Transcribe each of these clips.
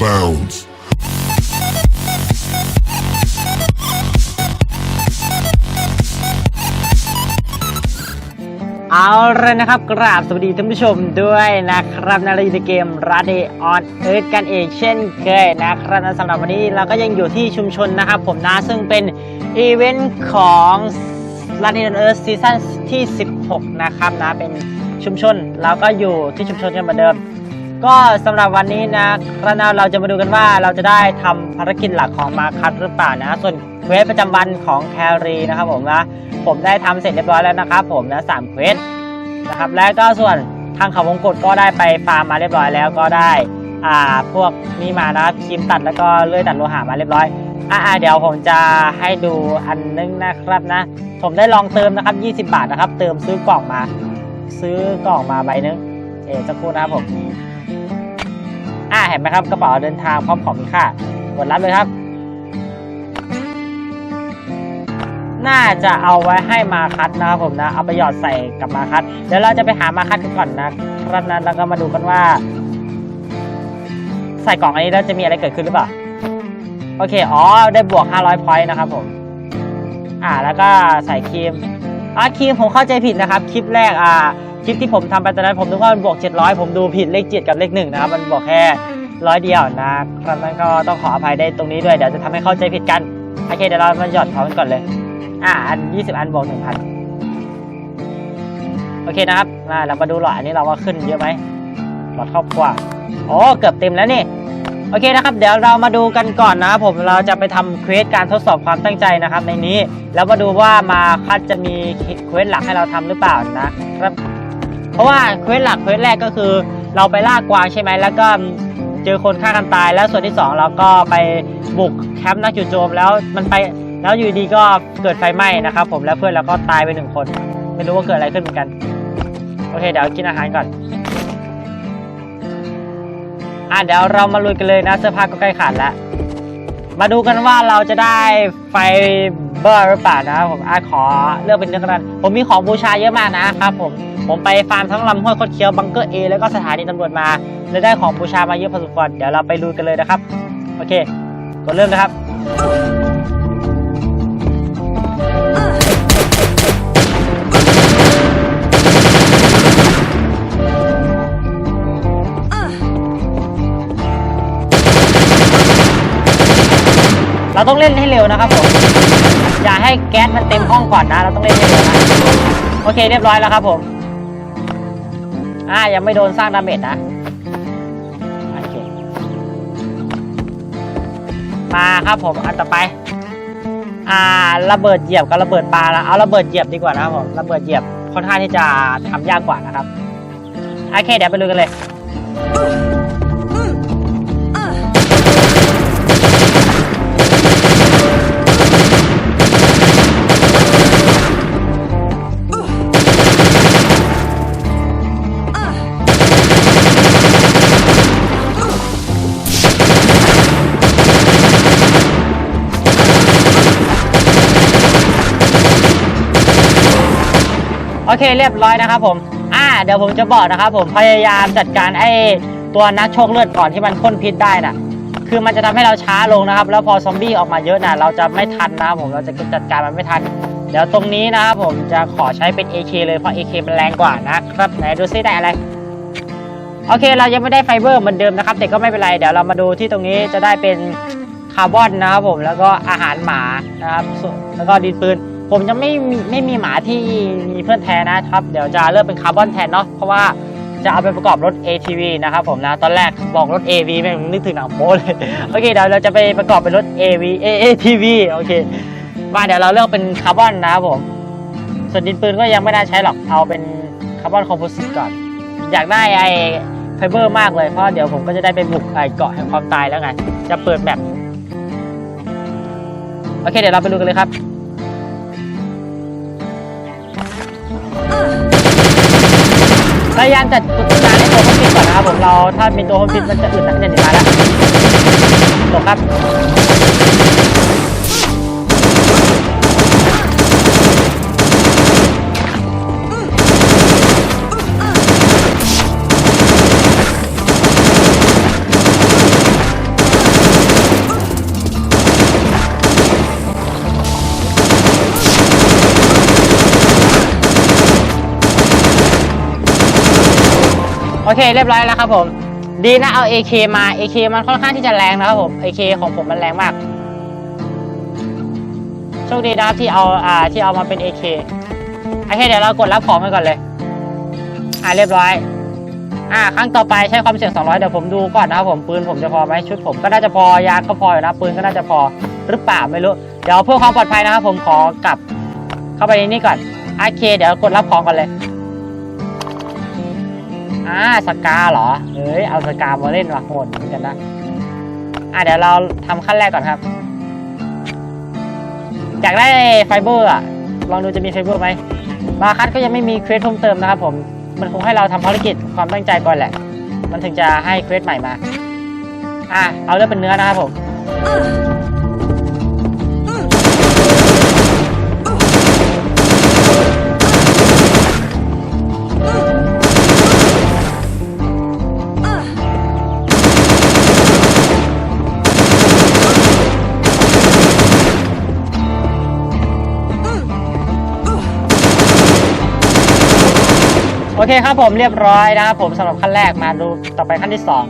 bounds. เอาเลยนะครับกราบสวัสดีท่านผู้ชมด้วยนะครับในาเราอยู่ในเกมรัดเดออนเอิร์กันเองเช่นเคยนะครับและสำหรับวันนี้เราก็ยังอยู่ที่ชุมชนนะครับผมนะซึ่งเป็นอีเวนต์ของรัดเดออนเอิร์ซีซั่นที่ 16 นะครับนะเป็นชุมชนเราก็อยู่ที่ชุมชนกันเหมือนเดิม ก็สำหรับวันนี้นะครับเราจะมาดูกันว่าเราจะได้ทำภารกิจหลักของมาคัสหรือเปล่านะ ส่วนเควสประจำวันของแครีนะครับผมนะผมได้ทำเสร็จเรียบร้อยแล้วนะครับผมนะสามเควสนะครับและก็ส่วนทางเขาวงกตก็ได้ไปฟาร์มมาเรียบร้อยแล้วก็ได้อ่าพวกนี้มานะครับครีมตัดแล้วก็เลื่อยตัดโลหะมาเรียบร้อยอ่าเดี๋ยวผมจะให้ดูอันนึงนะครับนะ ผมได้ลองเติมนะครับ 20 บาทนะครับ เติมซื้อกล่องมา ซื้อกล่องมาใบนึงเออสักครู่นะครับผม เห็นไหมครับกระเป๋าเดินทางพร้อมของมีค่ากดรับเลยครับ น่าจะเอาไว้ให้มาคัดนะครับผมนะ เอาไปหยอดใส่กับมาคัดเดี๋ยวเราจะไปหามาคัดกันก่อนนะครับนั้นแล้วก็มาดูกันว่า ใส่กล่องอันนี้แล้วจะมีอะไรเกิดขึ้นหรือเปล่าโอเค อ๋อ ได้บวก 500 พอยต์นะครับผม อ่า แล้วก็ใส่ครีม อ่าครีมผมเข้าใจผิดนะครับ คลิปแรก อ่า คลิปที่ผมทำไปตอนนั้นผมนึกว่ามันบวก 700 ผมดูผิดเลข 7 กับเลข 1 นะครับ มันบวกแค่ ร้อยเดียวนะครับนั้นก็ต้องขออภัยได้ตรงนี้ด้วยเดี๋ยวจะทำให้เข้าใจผิดกันโอเคเดี๋ยวเรามาหยอดพร้อมกันก่อนเลย อ่าอัน20อันบวก1,000โอเคนะครับอ่าเรามาดูหลอดอันนี้เราว่าขึ้นเยอะไหมหลอดครอบครัวโอ้เกือบเต็มแล้วนี่โอเคนะครับเดี๋ยวเรามาดูกันก่อนนะครับผมเราจะไปทำเควสการทดสอบความตั้งใจนะครับ ในนี้แล้วมาดูว่ามาคัดจะมีเควสหลักให้เราทำหรือเปล่านะครับ เพราะว่าเควสหลักเควสแรกก็คือ เราไปล่ากวางใช่ไหมแล้วก็ เจอคนฆ่ากันตาย แล้วส่วนที่สองเราก็ไปบุกแคมป์นักจู่โจมแล้วมันไปแล้วอยู่ดีก็เกิดไฟไหม้นะครับ ผมแล้วเพื่อนเราก็ตายไปหนึ่งคน ไม่รู้ว่าเกิดอะไรขึ้นเหมือนกัน โอเคเดี๋ยวกินอาหารก่อนอะเดี๋ยวเรามาลุยกันเลยนะเสื้อผ้าก็ใกล้ขาดแล้วมาดูกันว่าเราจะได้ไฟ บอร์หรือเปล่านะครับผมอะขอเลือกเป็นเรื่องกันผมมีของบูชาเยอะมากนะครับผมผมไปฟาร์มทั้งลำห้วยคดเคี้ยวบังเกอร์เอแล้วก็สถานีตำรวจมาเลยได้ของบูชามาเยอะพอสมควรเดี๋ยวเราไปลุยกันเลยนะครับ โอเคกดเริ่มเลยครับเราต้องเล่นให้เร็วนะครับผม อย่าให้แก๊สมันเต็มห้องก่อนนะ เราต้องเล่นให้เร็วนะโอเคเรียบร้อยแล้วครับผม อ่ายังไม่โดนสร้างดาเมจนะโอเคมาครับผมอันต่อไป อ่าระเบิดเหยียบกับระเบิดปลาละเอาระเบิดเหยียบดีกว่านะครับผมระเบิดเหยียบค่อนข้างที่จะทำยากกว่านะครับโอเคเดี๋ยวไปดูกันเลย โอเคเรียบร้อยนะครับผมอ่าเดี๋ยวผมจะบอกนะครับผมพยายามจัดการไอ้ตัวนักโชคเลือดก่อนที่มันพ่นพิษได้น่ะคือมันจะทำให้เราช้าลงนะครับ แล้วพอซอมบี้ออกมาเยอะนะเราจะไม่ทันนะครับผมเราจะจัดการมันไม่ทัน เดี๋ยวตรงนี้นะครับผมจะขอใช้เป็น AK เลยเพราะ AK มันแรงกว่านะครับไหนดูซิได้อะไรโอเคเรายังไม่ได้ไฟเบอร์เหมือนเดิมนะครับ แต่ก็ไม่เป็นไรเดี๋ยวเรามาดูที่ตรงนี้จะได้เป็นคาร์บอนนะครับผมแล้วก็อาหารหมานะครับแล้วก็ดินปืน ผมยังไม่มีไม่มีหมาที่มีเพื่อนแท้นะครับ เดี๋ยวจะเริ่มเป็นคาร์บอนแทนเนาะเพราะว่าจะเอาไปประกอบรถ ATV นะครับผมนะ ตอนแรกบอกรถ AV แม่งนึกถึงหนังโป๊เลย โอเค เดี๋ยวเราจะไปประกอบเป็นรถ AV ATV โอเค มาเดี๋ยวเราเลือกเป็นคาร์บอนนะครับผม ส่วนดินปืนก็ยังไม่น่าใช้หรอก เอาเป็นคาร์บอนคอมโพสิตก่อน อยากได้ไอไฟเบอร์มากเลย เพราะเดี๋ยวผมก็จะได้ไปบุกไอเกาะแห่งความตายแล้วไง จะเปิดแบบ โอเค เดี๋ยวเราไปดูกันเลยครับ พยายามจัดจุดงานให้ตัวคนพิษก่อนนะครับผมเราถ้ามีตัวคนพิษมันจะอึดอัดจะหนีมาแล้วจบครับ อเคเรียบร้อยแล้วครับผม ดีนะเอา AK มา AK มันค่อนข้างที่จะแรงนะครับผม AK ของผมมันแรงมาก โชคดีนะครับที่เอาอ่าที่เอามาเป็น AK โอเคเดี๋ยวเรากดรับของไปก่อนเลย อ่าเรียบร้อย อ่าครั้งต่อไปใช้ความเสี่ยง 200 เดี๋ยวผมดูก่อนนะครับผมปืนผมจะพอไหมชุดผมก็น่าจะพอยาก็พออยู่นะปืนก็น่าจะพอหรือเปล่าไม่รู้ เดี๋ยวเพื่อความปลอดภัยนะครับผมขอกลับ เข้าไปในนี้ก่อนโอเค เดี๋ยวกดรับของก่อนเลย อ่าสกาเหรอเฮ้ยเอาสกามาเล่นว่ะโหดเหมือนกันนะ อ่าเดี๋ยวเราทำขั้นแรกก่อนครับ อยากได้ไฟเบอร์อะ ลองดูจะมีไฟเบอร์ไหมมาคัดก็ยังไม่มีเควสเพิ่มเติมนะครับผม มันคงให้เราทำภารกิจความตั้งใจก่อนแหละ มันถึงจะให้เควสใหม่มา อะเอาเลือกเป็นเนื้อนะครับผม เคครับผมเรียบร้อยนะครับผมสำหรับขั้นแรกมาดูต่อไปขั้นที่สอง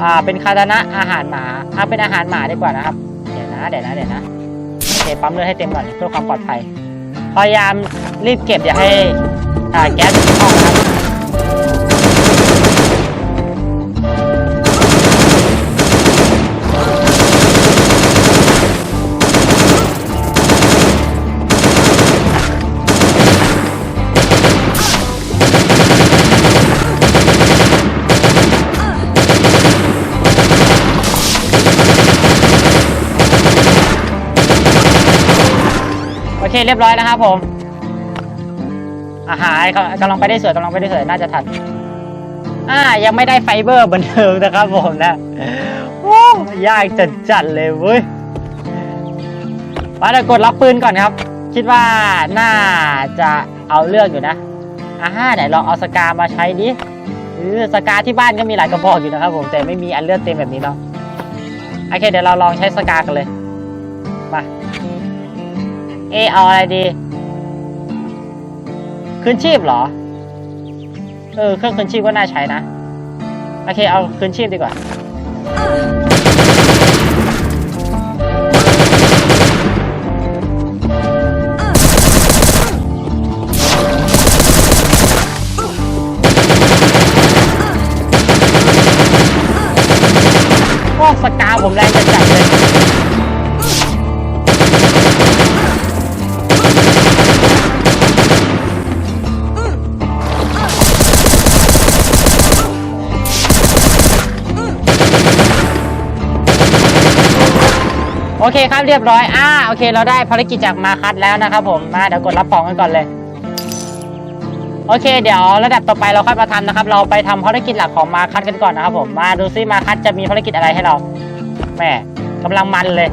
อ่าเป็นคาตานะอาหารหมาอ่าเป็นอาหารหมาดีกว่านะครับเดี๋ยวนะเดี๋ยวนะเดี๋ยวนะโอเคปั๊มเลือดให้เต็มก่อนเพื่อความปลอดภัยพยายามรีบเก็บอย่าให้อ่าแก๊สออก เรียบร้อยนะครับผม อาหารกำลังไปได้สวยกำลังไปได้สวยน่าจะทันอ่า ยังไม่ได้ไฟเบอร์เหมือนเดิมนะครับผมนะโอ้ยากจัดจัดเลยเว้ยมาเดี๋ยวกดรับปืนก่อนครับ คิดว่าน่าจะเอาเรื่องอยู่นะอ่าฮะไหนลองเอาสกามาใช้ดิเออสกาที่บ้านก็มีหลายกระบอกอยู่นะครับผมแต่ไม่มีอันเลือดเต็มแบบนี้เนาะโอเคเดี๋ยวเราลองใช้สกากันเลยมา เอเอาอะไรดี คืนชีพเหรอ เออ เครื่องคืนชีพก็น่าใช้นะ โอเค เอาคืนชีพดีกว่า คครับเรียบร้อยอ่าโอเค เราได้ภารกิจจากมาคัดแล้วนะครับผมมาเดี๋ยวกดรับของกันก่อนเลย โอเค เดี๋ยวระดับต่อไปเราค่อยมาทำนะครับ เราไปทำภารกิจหลักของมาคัดกันก่อนนะครับผมมาดูซิมาคัดจะมีภารกิจอะไรให้เราแหม่กำลังมันเลย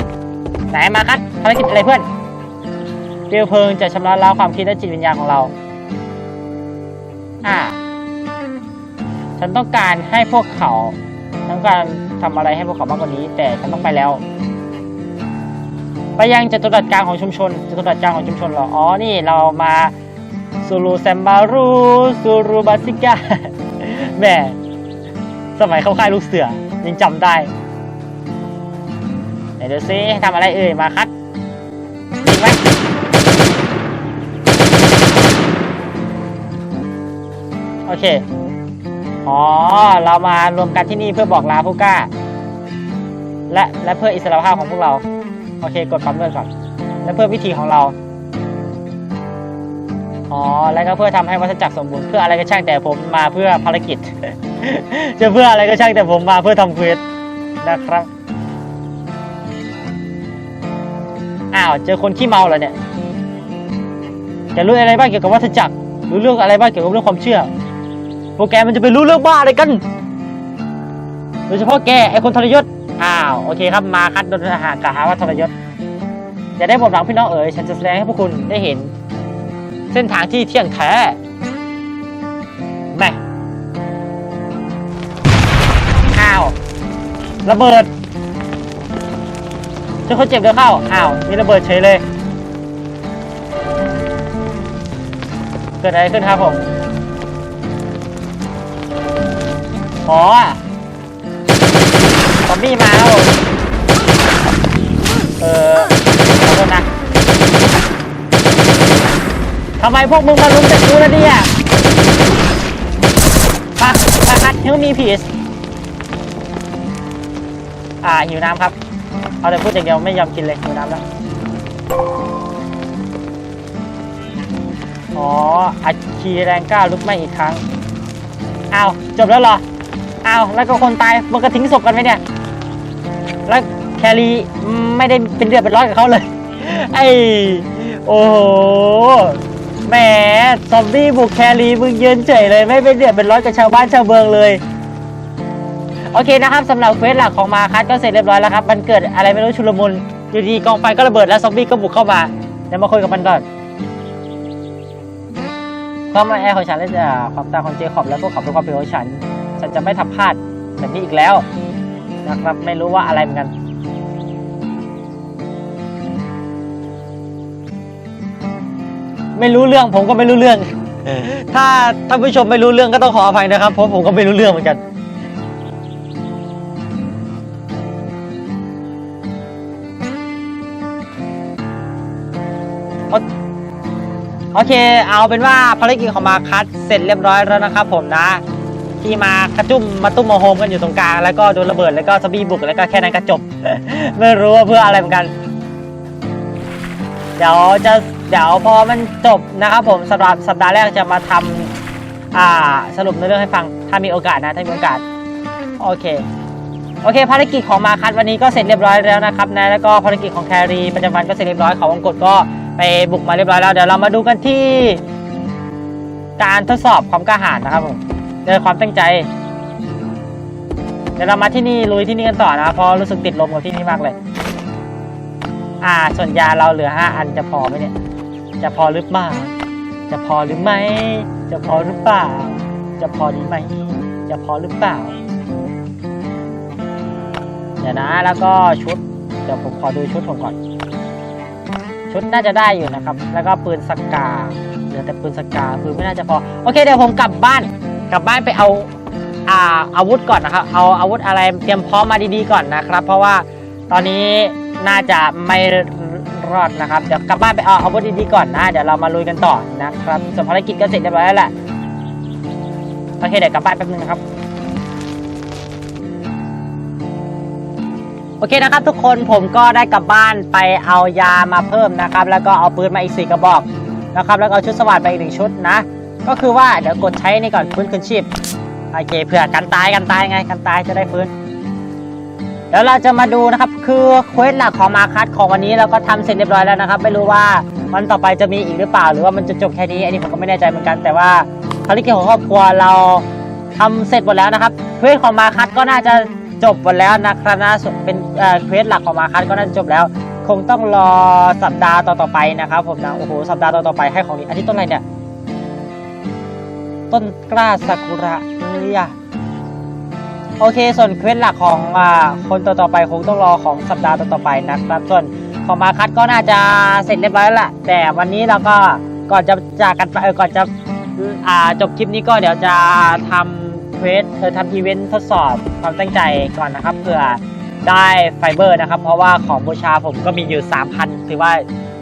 ไหนมาคัดภารกิจอะไรเพื่อนเปลวเพลิงจะชำระล้างความคิดและจิตวิญญาณของเราอ่าฉันต้องการให้พวกเขาต้องการทำอะไรให้พวกเขามากกว่านี้ แต่ฉันต้องไปแล้ว ไปยังจตุรัสกลางของชุมชนจตุรัสกลางของชุมชนเหรอ อ๋อ นี่เรามาซูรูแซมบารูซูรูบาติกาแหม่สมัยเข้าค่ายลูกเสือ ยังจำได้ไหนดูซิทำอะไรเอ่ย มาคัดยิงไหมโอเค อ๋อ เรามารวมกันที่นี่เพื่อบอกลาผู้กล้า และและเพื่ออิสรภาพของพวกเรา โอเค กดปั๊มเลือดก่อนและเพื่อวิธีของเรา อ๋อ แล้วก็เพื่อทำให้วัฏจักรสมบูรณ์เพื่ออะไรก็ช่างแต่ผมมาเพื่อภารกิจ จะเพื่ออะไรก็ช่างแต่ผมมาเพื่อทำเควสนะครับ อ้าว เจอคนขี้เมาแล้วเนี่ย จะรู้อะไรบ้างเกี่ยวกับวัฏจักร รู้เรื่องอะไรบ้างเกี่ยวกับเรื่องความเชื่อ โปรแกรมมันจะไปรู้เรื่องบ้าอะไรกัน โดยเฉพาะแกไอคนทรยศ โอเคครับมาคัดโดนทหารกล่าวหาว่าทรยศอย่าได้บอกหลังพี่น้องเอ๋ยฉันจะแสดงให้พวกคุณได้เห็น เส้นทางที่เที่ยงแท้แม่อ้าวระเบิดเจอคนเจ็บเดินเข้าอ้าวมีระเบิดเฉยเลย เกิดอะไรขึ้นครับผม อ๋อ ซอมบี้มาแล้วเออขอโทษนะทำไมพวกมึงมาลุมแต่กูแล้วเนี่ยปะปะคัดเฮลมีพีสอ่าหิวน้ำครับ เอาแต่พูดอย่างเดียวไม่ยอมกินเลยหิวน้ำแล้ว อ๋ออัดคีแรงก้าลุกไหม้อีกครั้ง อ้าว จบแล้วเหรอ อ้าว แล้วก็คนตายมันก็ทิ้งศพกันไหมเนี่ย แล้วแครีไม่ได้เป็นเดือดเป็นร้อนกับเขาเลย ไอ้โอ้โหแหมซอมบี้บุกแครีมึงยืนเฉยเลยไม่เป็นเดือดเป็นร้อนกับชาวบ้านชาวเมืองเลยโอเคนะครับสำหรับเควสหลักของมาคัสก็เสร็จเรียบร้อยแล้วครับมันเกิดอะไรไม่รู้ชุลมุนอยู่ดีกองไฟก็ระเบิดแล้วซอมบี้ก็บุกเข้ามาเดี๋ยวมาคุยกับมันก่อนความละแอของฉันและจะความตาของเจคอบและพวกเขาเป็นความผิดของฉัน ฉันจะไม่ทำพลาดแบบนี้อีกแล้ว นะครับ ไม่รู้ว่าอะไรเหมือนกัน ไม่รู้เรื่องผมก็ไม่รู้เรื่อง ถ้าท่านผู้ชมไม่รู้เรื่องก็ต้องขออภัยนะครับ เพราะผมก็ไม่รู้เรื่องเหมือนกันโอเค เอาเป็นว่าภารกิจของมาคัสเสร็จเรียบร้อยแล้วนะครับผมนะ ที่มากระจุ่มมาตุ้มมาโฮมกันอยู่ตรงกลางแล้วก็โดนระเบิดแล้วก็ซอมบี้บุกแล้วก็แค่นั้นก็จบ ไม่รู้ว่าเพื่ออะไรเหมือนกัน เดี๋ยวจะเดี๋ยวพอมันจบนะครับผมสำหรับสัปดาห์แรกจะมาทำอ่าสรุปในเรื่องให้ฟังถ้ามีโอกาสนะถ้ามีโอกาสโอเคโอเค ภารกิจของมาคัสวันนี้ก็เสร็จเรียบร้อยแล้วนะครับนะแล้วก็ภารกิจของแครีประจำวันก็เสร็จเรียบร้อยเขาวงกดก็ไปบุกมาเรียบร้อยแล้วเดี๋ยวเรามาดูกันที่การทดสอบความกล้าหาญนะครับผม ในความตั้งใจ เดี๋ยวเรามาที่นี่ลุยที่นี่กันต่อนะเพราะรู้สึกติดลมกับที่นี่มากเลย อ่า ส่วนยาเราเหลือห้าอันจะพอไหมเนี่ย จะพอหรือเปล่า จะพอหรือไม่ จะพอหรือเปล่า จะพอดีไหม จะพอหรือเปล่า เดี๋ยวนะแล้วก็ชุด เดี๋ยวผมขอดูชุดผมก่อน ชุดน่าจะได้อยู่นะครับ แล้วก็ปืนสกาเหลือแต่ปืนสกาปืนไม่น่าจะพอ โอเคเดี๋ยวผมกลับบ้าน กลับบ้านไปเอาอาอาวุธก่อนนะครับ เอาอาวุธอะไรเตรียมพร้อมมาดีๆก่อนนะครับ เพราะว่าตอนนี้น่าจะไม่รอดนะครับ เดี๋ยวกลับบ้านไปเอาอาวุธดีๆก่อนนะ เดี๋ยวเรามาลุยกันต่อนะครับ ส่วนภารกิจก็เสร็จเรียบร้อยแล้วแหละ โอเคเดี๋ยวกลับบ้านแป๊บนึงนะครับ โอเคนะครับ ทุกคนผมก็ได้กลับบ้านไปเอายามาเพิ่มนะครับ แล้วก็เอาปืนมาอีกสี่กระบอกนะครับ แล้วก็เอาชุดสวัสดไปอีกหนึ่งชุดนะ ก็คือว่าเดี๋ยวกดใช้นี่ก่อนฟื้นคืนชีพโอเคเผื่อกันตายกันตายไงกันตายจะได้ฟื้น เดี๋ยวเราจะมาดูนะครับ คือเควสหลักของมาคัสของวันนี้เราก็ทำเสร็จเรียบร้อยแล้วนะครับ ไม่รู้ว่าวันต่อไปจะมีอีกหรือเปล่า หรือว่ามันจะจบแค่นี้อันนี้ผมก็ไม่แน่ใจเหมือนกัน แต่ว่าภารกิจของครอบครัวเราทำเสร็จหมดแล้วนะครับเควสของมาคัสก็น่าจะจบหมดแล้วนะครับนะเป็นเอ่อเควสหลักของมาคัสก็น่าจะจบแล้ว คงต้องรอสัปดาห์ต่อๆไปนะครับผมนะโอ้โหสัปดาห์ต่อๆไปให้ของนี้อันนี้ต้นอะไรเนี่ย ต้นกล้าซากุระเนี่ยโอเค ส่วนเควสหลักของอ่าคนต่อๆไปคงต้องรอของสัปดาห์ต่อๆไปนะครับ ส่วนของมาคัสก็น่าจะเสร็จเรียบร้อยแล้วแหละแต่วันนี้เราก็ก่อนจะจากกันไปเออก่อนจะอ่าจบคลิปนี้ก็เดี๋ยวจะทำเควสเออทำอีเวนต์ทดสอบความตั้งใจก่อนนะครับเพื่อได้ไฟเบอร์นะครับ เพราะว่าของบูชาผมก็มีอยู่ 3,000 ถือว่า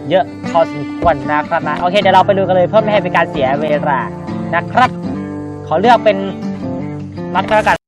เยอะพอสมควรนะครับนะโอเค เดี๋ยวเราไปดูกันเลยเพื่อไม่ให้เป็นการเสียเวลา นะครับ ขอเลือกเป็นนัดก็แล้วกัน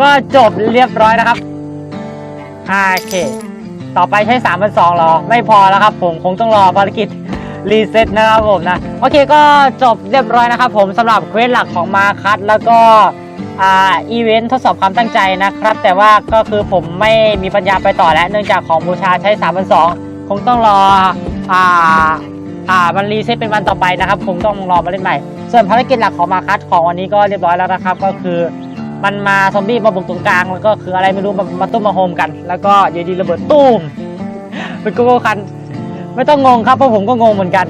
ก็จบเรียบร้อยนะครับโอเค ต่อไปใช้3 2 0 0หรอ ไม่พอแล้วครับผมคงต้องรอภารกิจรีเซ็ตนะครับผมนะ โอเคก็จบเรียบร้อยนะครับผมสำหรับเควสหลักของมาคัสแล้วก็อ่าอีเวนต์ทดสอบความตั้งใจนะครับ แต่ว่าก็คือผมไม่มีปัญญาไปต่อแล้ว เนื่องจากของบูชาใช้3 2 0 0คงต้องรออ่าอ่ามันรีเซ็ตเป็นวันต่อไปนะครับคงต้องรอมาเล่นใหม่ ส่วนภารกิจหลักของมาคัสของวันนี้ก็เรียบร้อยแล้วนะครับ ก็คือ มันมาซอมบี้มาบุกตรงกลางแล้วก็คืออะไรไม่รู้มามาตุ้มมาโฮมกัน แล้วก็อยู่ดีระเบิดตุ้มเป็นโกโก้คัน ไม่ต้องงงครับเพราะผมก็งงเหมือนกัน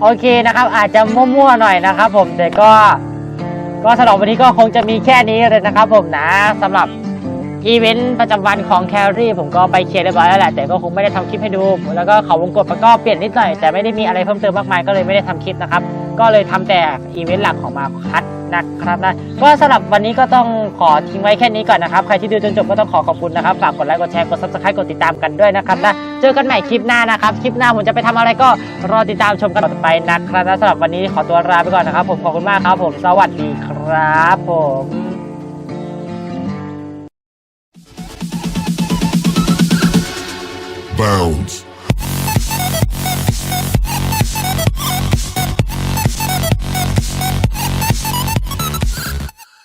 โอเคนะครับ อาจจะมั่วๆหน่อยนะครับ ผมแต่ก็ก็สำหรับวันนี้ก็คงจะมีแค่นี้เลยนะครับ ผมนะสำหรับอีเวนต์ประจำวันของแครี่ผมก็ไปเคลียร์เรียบร้อยแล้วแหละแต่ก็คงไม่ได้ทำคลิปให้ดู แล้วก็เขาวงกดมันก็เปลี่ยนนิดหน่อยแต่ไม่ได้มีอะไรเพิ่มเติมมากมายก็เลยไม่ได้ทำคลิปนะครับ ก็เลยทำแต่อีเวนต์หลักของมาคัดนะครับนะก็สำหรับวันนี้ก็ต้องขอทิ้งไว้แค่นี้ก่อนนะครับใครที่ดูจนจบก็ต้องขอขอบคุณนะครับฝากกดไลค์กดแชร์กด subscribe กดติดตามกันด้วยนะครับนะเจอกันใหม่คลิปหน้านะครับคลิปหน้าผมจะไปทำอะไรก็รอติดตามชมกันต่อไปนะครับนะสำหรับวันนี้ขอตัวลาไปก่อนนะครับ ผมขอบคุณมากครับ ผมสวัสดีครับผม Bounds.